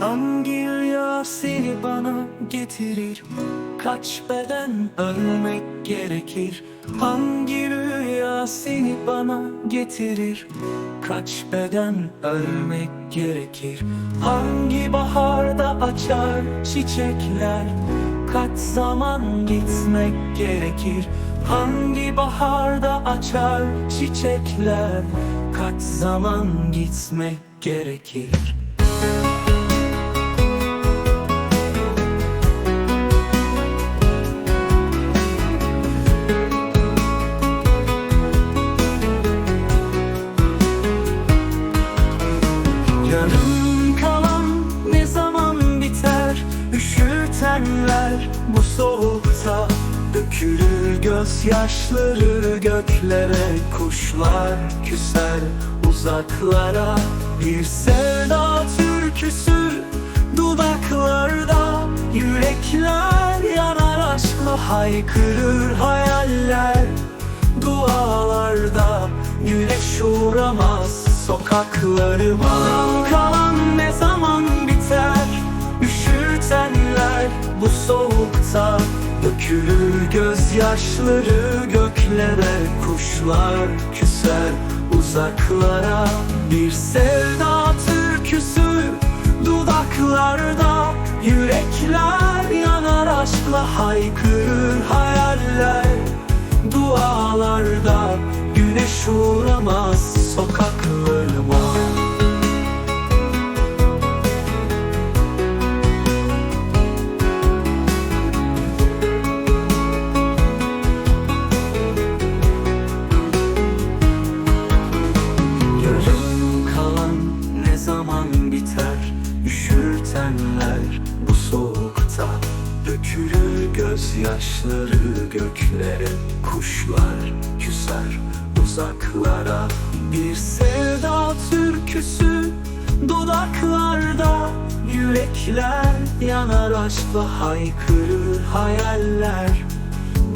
Hangi rüya seni bana getirir. Kaç beden ölmek gerekir? Hangi rüya seni bana getirir? Kaç beden ölmek gerekir? Hangi baharda açar çiçekler? Kaç zaman gitmek gerekir? Hangi baharda açar çiçekler? Kaç zaman gitmek gerekir? Yarım Üşür tenler bu soğukta Dökülür gözyaşları göklere Kuşlar küser uzaklara. Bir sevda türküsü dudaklarda Yürekler yanar aşkla haykırır hayaller. Dualarda güneş uğramaz sokaklarıma soğukta Dökülür gözyaşları göklere Kuşlar küser uzaklara. Bir sevda türküsü dudaklarda Yürekler yanar aşkla haykırır hayaller. Dualarda güneş uğramaz sokaklarıma gözyaşları göklere Kuşlar küser uzaklara. Bir sevda türküsü dudaklarda Yürekler yanar aşkla haykırır hayaller.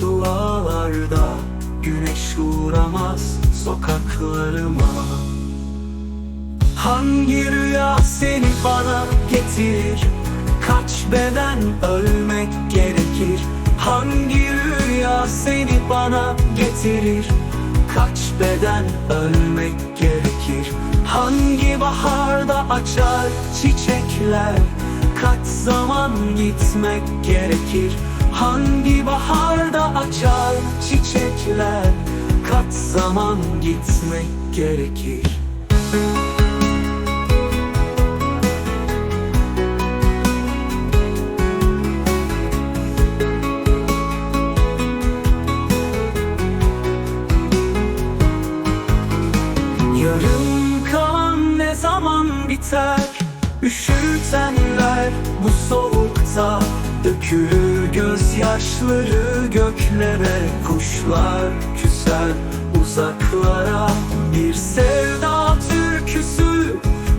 Dualarda güneş uğramaz sokaklarıma. Hangi rüya seni bana getirir? Kaç beden ölmek gerekir getirir. Kaç beden ölmek gerekir? Hangi baharda açar çiçekler? Kaç zaman gitmek gerekir? Hangi baharda açar çiçekler? Kaç zaman gitmek gerekir Yarım kalan ne zaman biter? Üşür tenler bu soğukta. Dökülür gözyaşları göklere. Kuşlar küser uzaklara. Bir sevda türküsü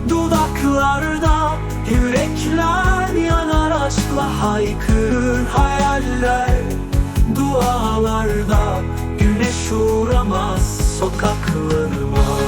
dudaklarda. Yürekler yanar aşkla haykırır hayaller. Dualarda güneş uğramaz sokaklarıma